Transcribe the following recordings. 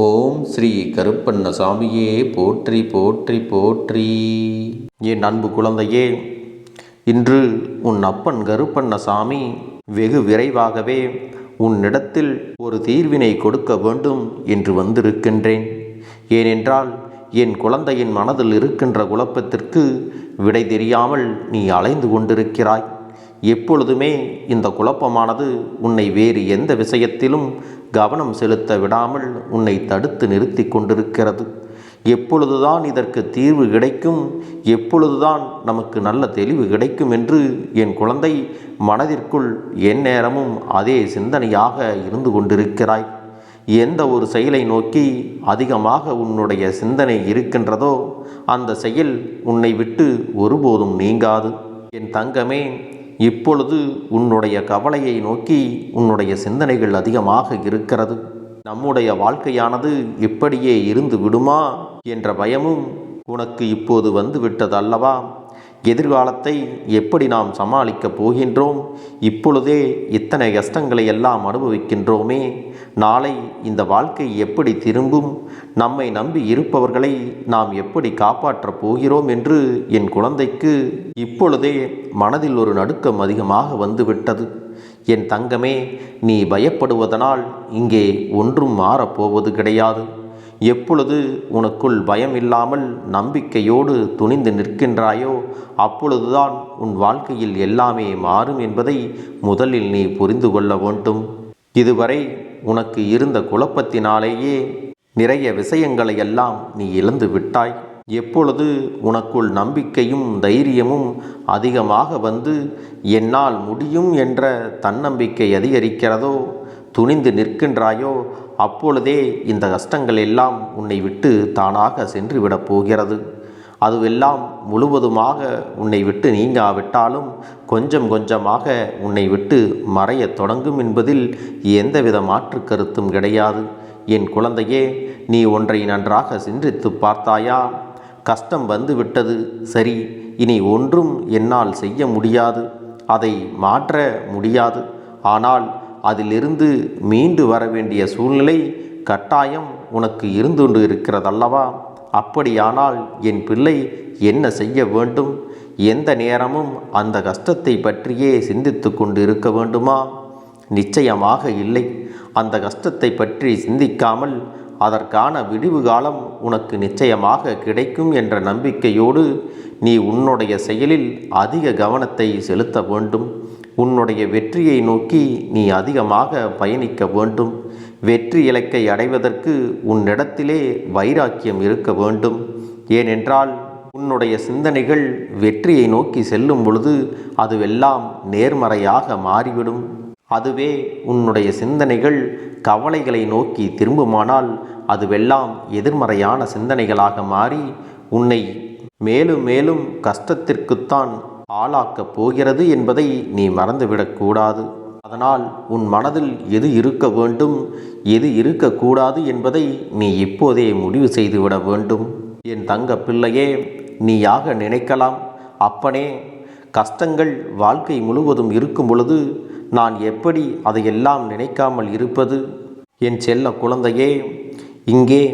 ஓம் ஸ்ரீ கருப்பண்ண சாமியே போற்றி போற்றி போற்றி. என் அன்பு குழந்தையே இன்று உன் அப்பன் கருப்பண்ணசாமி வெகு விரைவாகவே உன்னிடத்தில் ஒரு தீர்வினை கொடுக்க வேண்டும் என்று வந்திருக்கின்றேன். ஏனென்றால் என் குழந்தையின் மனதில் இருக்கின்ற குழப்பத்திற்கு விடை தெரியாமல் நீ அலைந்து கொண்டிருக்கிறாய். எப்பொழுதுமே இந்த குழப்பமானது உன்னை வேறு எந்த விஷயத்திலும் கவனம் செலுத்த விடாமல் உன்னை தடுத்து நிறுத்தி கொண்டிருக்கிறது. எப்பொழுதுதான் இதற்கு தீர்வு கிடைக்கும் எப்பொழுதுதான் நமக்கு நல்ல தெளிவு கிடைக்கும் என்று என் குழந்தை மனதிற்குள் எந்நேரமும் அதே சிந்தனையாக இருந்து கொண்டிருக்கிறாய். எந்த ஒரு செயலை நோக்கி அதிகமாக உன்னுடைய சிந்தனை இருக்கின்றதோ அந்த செயல் உன்னை விட்டு ஒருபோதும் நீங்காது. என் தங்கமே இப்பொழுது உன்னுடைய கவலையை நோக்கி உன்னுடைய சிந்தனைகள் அதிகமாக இருக்கிறது. நம்முடைய வாழ்க்கையானது இப்படியே இருந்து விடுமா? என்ற பயமும் உனக்கு இப்போது வந்து விட்டது அல்லவா எதிர்காலத்தை எப்படி நாம் சமாளிக்கப் போகின்றோம்? இப்பொழுதே இத்தனை கஷ்டங்களை எல்லாம் அனுபவிக்கின்றோமே. நாளை இந்த வாழ்க்கை எப்படி திரும்பும்? நம்மை நம்பி இருப்பவர்களை நாம் எப்படி காப்பாற்றப் போகிறோம் என்று என் குழந்தைக்கு இப்பொழுதே மனதில் ஒரு நடுக்கம் அதிகமாக வந்துவிட்டது. என் தங்கமே நீ பயப்படுவதனால் இங்கே ஒன்றும் மாறப்போவது கிடையாது. எப்பொழுது உனக்குள் பயம் இல்லாமல் நம்பிக்கையோடு துணிந்து நிற்கின்றாயோ அப்பொழுதுதான் உன் வாழ்க்கையில் எல்லாமே மாறும் என்பதை முதலில் நீ புரிந்து கொள்ள வேண்டும். இதுவரை உனக்கு இருந்த குழப்பத்தினாலேயே நிறைய விஷயங்களை எல்லாம் நீ இழந்து விட்டாய். எப்பொழுது உனக்குள் நம்பிக்கையும் தைரியமும் அதிகமாக வந்து என்னால் முடியும் என்ற தன்னம்பிக்கை அதிகரிக்கிறதோ துணிந்து நிற்கின்றாயோ அப்பொழுதே இந்த கஷ்டங்கள் எல்லாம் உன்னை விட்டு தானாக சென்று விடப் போகிறது. அதுவெல்லாம் முழுவதுமாக உன்னை விட்டு நீங்காவிட்டாலும் கொஞ்சம் கொஞ்சமாக உன்னை விட்டு மறையத் தொடங்கும் என்பதில் எந்தவித மாற்று கருத்தும் கிடையாது. என் குழந்தையே நீ ஒன்றை நன்றாக சிந்தித்து பார்த்தாயா? கஷ்டம் வந்து விட்டது சரி இனி ஒன்றும் என்னால் செய்ய முடியாது. அதை மாற்ற முடியாது. ஆனால் அதிலிருந்து மீண்டு வர வேண்டிய சூழ்நிலை கட்டாயம் உனக்கு இருந்து கொண்டு இருக்கிறதல்லவா? அப்படியானால் என் பிள்ளை என்ன செய்ய வேண்டும்? எந்த நேரமும் அந்த கஷ்டத்தை பற்றியே சிந்தித்து கொண்டு இருக்க வேண்டுமா? நிச்சயமாக இல்லை. அந்த கஷ்டத்தை பற்றி சிந்திக்காமல் அதற்கான விடிவு காலம் உனக்கு நிச்சயமாக கிடைக்கும் என்ற நம்பிக்கையோடு நீ உன்னுடைய செயலில் அதிக கவனத்தை செலுத்த வேண்டும். உன்னுடைய வெற்றியை நோக்கி நீ அதிகமாக பயணிக்க வேண்டும். வெற்றி இலக்கை அடைவதற்கு உன்னிடத்திலே வைராக்கியம் இருக்க வேண்டும். ஏனென்றால் உன்னுடைய சிந்தனைகள் வெற்றியை நோக்கி செல்லும் பொழுது அதுவெல்லாம் நேர்மறையாக மாறிவிடும். அதுவே உன்னுடைய சிந்தனைகள் கவலைகளை நோக்கி திரும்புமானால் அதுவெல்லாம் எதிர்மறையான சிந்தனைகளாக மாறி உன்னை மேலும் மேலும் கஷ்டத்திற்குத்தான் ஆளாக்கப் போகிறது என்பதை நீ மறந்துவிடக்கூடாது அதனால் உன் மனதில் எது இருக்க வேண்டும் எது இருக்கக்கூடாது என்பதை நீ இப்போதே முடிவு செய்துவிட வேண்டும். என் தங்க பிள்ளையே நீயாக நினைக்கலாம். அப்பனே கஷ்டங்கள் வாழ்க்கை முழுவதும் இருக்கும் பொழுது நான் எப்படி அதையெல்லாம் நினைக்காமல் இருப்பது? என் செல்ல குழந்தையே இங்கே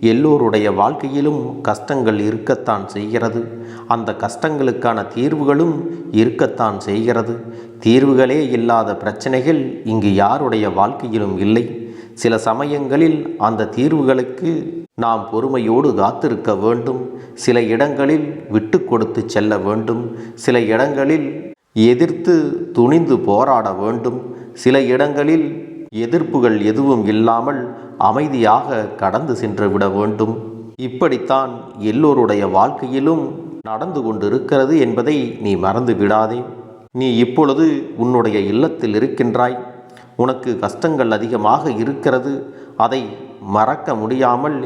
எல்லோருடைய வாழ்க்கையிலும் கஷ்டங்கள் இருக்கத்தான் செய்கிறது. அந்த கஷ்டங்களுக்கான தீர்வுகளும் இருக்கத்தான் செய்கிறது. தீர்வுகளே இல்லாத பிரச்சனைகள் இங்கு யாருடைய வாழ்க்கையிலும் இல்லை. சில சமயங்களில் அந்த தீர்வுகளுக்கு நாம் பொறுமையோடு காத்திருக்க வேண்டும். சில இடங்களில் விட்டு கொடுத்து செல்ல வேண்டும். சில இடங்களில் எதிர்த்து துணிந்து போராட வேண்டும். சில இடங்களில் எதிர்ப்புகள் எதுவும் இல்லாமல் அமைதியாக கடந்து சென்று விட வேண்டும். இப்படித்தான் எல்லோருடைய வாழ்க்கையிலும் நடந்து கொண்டிருக்கிறது என்பதை நீ மறந்து விடாதே. நீ இப்பொழுது உன்னுடைய இல்லத்தில் இருக்கின்றாய். உனக்கு கஷ்டங்கள் அதிகமாக இருக்கிறது. அதை மறக்க முடியாமல்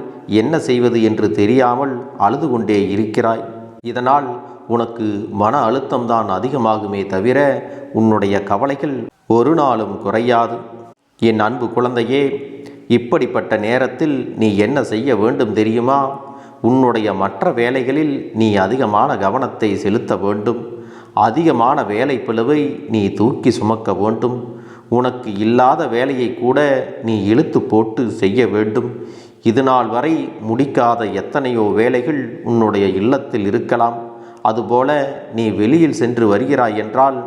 என்ன செய்வது என்று தெரியாமல் அழுது கொண்டே இருக்கிறாய். இதனால் உனக்கு மன அழுத்தம்தான் அதிகமாகுமே தவிர உன்னுடைய கவலைகள் ஒரு நாளும் குறையாது. என் அன்பு குழந்தையே இப்படிப்பட்ட நேரத்தில் நீ என்ன செய்ய வேண்டும் தெரியுமா? உன்னுடைய மற்ற வேலைகளில் நீ அதிகமான கவனத்தை செலுத்த வேண்டும். அதிகமான வேலை பிளவை நீ தூக்கி சுமக்க வேண்டும். உனக்கு இல்லாத வேலையை கூட நீ இழுத்து போட்டு செய்ய வேண்டும். இது நாள் வரை முடிக்காத எத்தனையோ வேலைகள் உன்னுடைய இல்லத்தில் இருக்கலாம். அதுபோல நீ வெளியில் சென்று வருகிறாய் என்றால்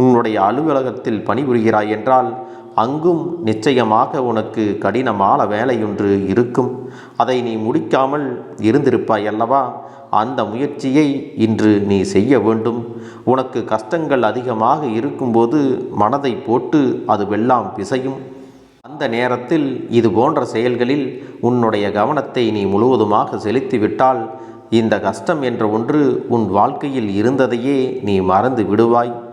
உன்னுடைய அலுவலகத்தில் பணிபுரிகிறாய் என்றால் அங்கும் நிச்சயமாக உனக்கு கடினமான வேலையொன்று இருக்கும். அதை நீ முடிக்காமல் இருந்திருப்பாய் அல்லவா? அந்த முயற்சியை இன்று நீ செய்ய வேண்டும். உனக்கு கஷ்டங்கள் அதிகமாக இருக்கும்போது மனதை போட்டு அது அதுவெல்லாம் பிசையும். அந்த நேரத்தில் இது போன்ற செயல்களில் உன்னுடைய கவனத்தை நீ முழுவதுமாக செலுத்திவிட்டால் இந்த கஷ்டம் என்ற ஒன்று உன் வாழ்க்கையில் இருந்ததையே நீ மறந்து விடுவாய்.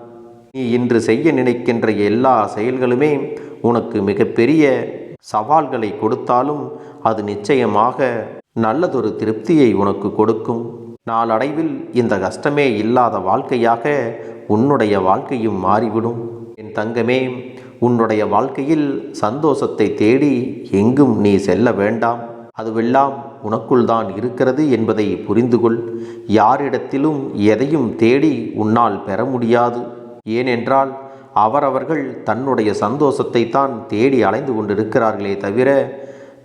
நீ இன்று செய்ய நினைக்கின்ற எல்லா செயல்களுமே உனக்கு மிகப்பெரிய சவால்களை கொடுத்தாலும் அது நிச்சயமாக நல்லதொரு திருப்தியை உனக்கு கொடுக்கும். நாளடைவில் இந்த கஷ்டமே இல்லாத வாழ்க்கையாக உன்னுடைய வாழ்க்கையும் மாறிவிடும். என் தங்கமே உன்னுடைய வாழ்க்கையில் சந்தோஷத்தை தேடி எங்கும் நீ செல்ல வேண்டாம். அதுவெல்லாம் உனக்குள் தான் இருக்கிறது என்பதை புரிந்து கொள் யாரிடத்திலும் எதையும் தேடி உன்னால் பெற முடியாது. ஏனென்றால் அவரவர்கள் தன்னுடைய சந்தோஷத்தை தான் தேடி அலைந்து கொண்டிருக்கிறார்களே தவிர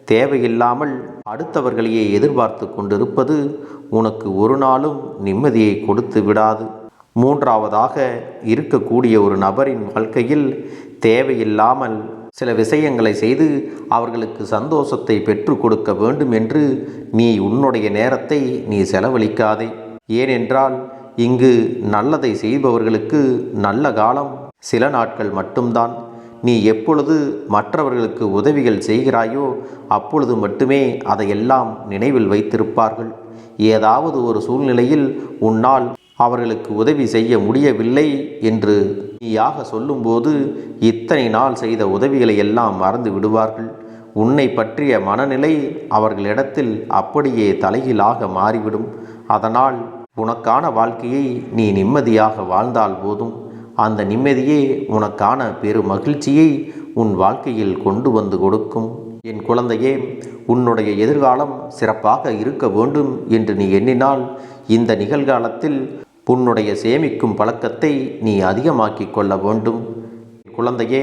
தேவையில்லாமல் அடுத்தவர்களையே எதிர்பார்த்து கொண்டிருப்பது உனக்கு ஒரு நாளும் நிம்மதியை கொடுத்து விடாது. மூன்றாவதாக இருக்கக்கூடிய ஒரு நபரின் வாழ்க்கையில் தேவையில்லாமல் சில விஷயங்களை செய்து அவர்களுக்கு சந்தோஷத்தை பெற்று கொடுக்க வேண்டும் என்று நீ உன்னுடைய நேரத்தை நீ செலவழிக்காதே. ஏனென்றால் இங்கு நல்லதை செய்பவர்களுக்கு நல்ல காலம். சில நாட்கள் மட்டும்தான். நீ எப்பொழுது மற்றவர்களுக்கு உதவிகள் செய்கிறாயோ அப்பொழுது மட்டுமே அதையெல்லாம் நினைவில் வைத்திருப்பார்கள். ஏதாவது ஒரு சூழ்நிலையில் உன்னால் அவர்களுக்கு உதவி செய்ய முடியவில்லை என்று நீயாக சொல்லும்போது இத்தனை நாள் செய்த உதவிகளை எல்லாம் மறந்து விடுவார்கள். உன்னை பற்றிய மனநிலை அவர்களிடத்தில் அப்படியே தலைகீழாக மாறிவிடும். அதனால் உனக்கான வாழ்க்கையை நீ நிம்மதியாக வாழ்ந்தால் போதும். அந்த நிம்மதியே உனக்கான பெரு மகிழ்ச்சியை உன் வாழ்க்கையில் கொண்டு வந்து கொடுக்கும். என் குழந்தையே உன்னுடைய எதிர்காலம் சிறப்பாக இருக்க வேண்டும் என்று நீ எண்ணினால் இந்த நிகழ்காலத்தில் உன்னுடைய சேமிக்கும் பழக்கத்தை நீ அதிகமாக்கிக் கொள்ள வேண்டும். குழந்தையே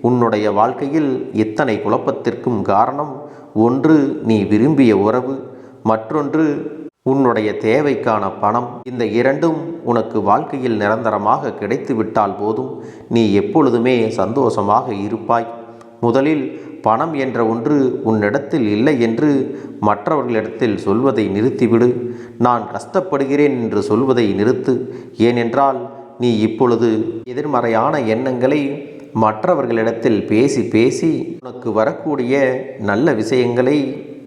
உன்னுடைய வாழ்க்கையில் இத்தனை குழப்பத்திற்கும் காரணம் ஒன்று நீ விரும்பிய உறவு மற்றொன்று உன்னுடைய தேவைக்கான பணம் இந்த இரண்டும் உனக்கு வாழ்க்கையில் நிரந்தரமாக கிடைத்துவிட்டால் போதும். நீ எப்பொழுதுமே சந்தோஷமாக இருப்பாய். முதலில் பணம் என்ற ஒன்று உன்னிடத்தில் இல்லை என்று மற்றவர்களிடத்தில் சொல்வதை நிறுத்திவிடு. நான் கஷ்டப்படுகிறேன் என்று சொல்வதை நிறுத்து. ஏனென்றால் நீ இப்பொழுது எதிர்மறையான எண்ணங்களை மற்றவர்களிடத்தில் பேசி பேசி உனக்கு வரக்கூடிய நல்ல விஷயங்களை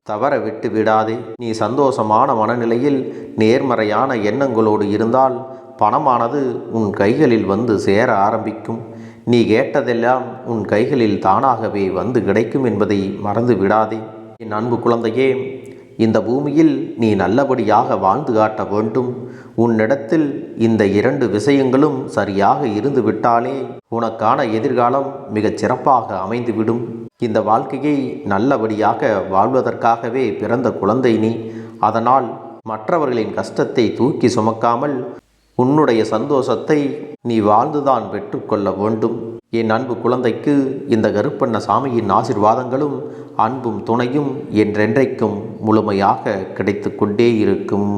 தவற விட்டு விடாதே. நீ சந்தோஷமான மனநிலையில் நேர்மறையான எண்ணங்களோடு இருந்தால் பணமானது உன் கைகளில் வந்து சேர ஆரம்பிக்கும். நீ கேட்டதெல்லாம் உன் கைகளில் தானாகவே வந்து கிடைக்கும் என்பதை மறந்து விடாதே. என் அன்பு குழந்தையே இந்த பூமியில் நீ நல்லபடியாக வாழ்ந்து காட்ட வேண்டும். உன்னிடத்தில் இந்த இரண்டு விஷயங்களும் சரியாக இருந்துவிட்டாலே உனக்கான எதிர்காலம் மிகச் சிறப்பாக அமைந்துவிடும். இந்த வாழ்க்கையை நல்லபடியாக வாழ்வதற்காகவே பிறந்த குழந்தை நீ. அதனால் மற்றவர்களின் கஷ்டத்தை தூக்கி சுமக்காமல் உன்னுடைய சந்தோஷத்தை நீ வாழ்ந்துதான் பெற்றுக்கொள்ள வேண்டும். என் அன்பு குழந்தைக்கு இந்த கருப்பண்ண சாமியின் ஆசிர்வாதங்களும் அன்பும் துணையும் என்றென்றைக்கும் முழுமையாக கிடைத்து கொண்டே இருக்கும்.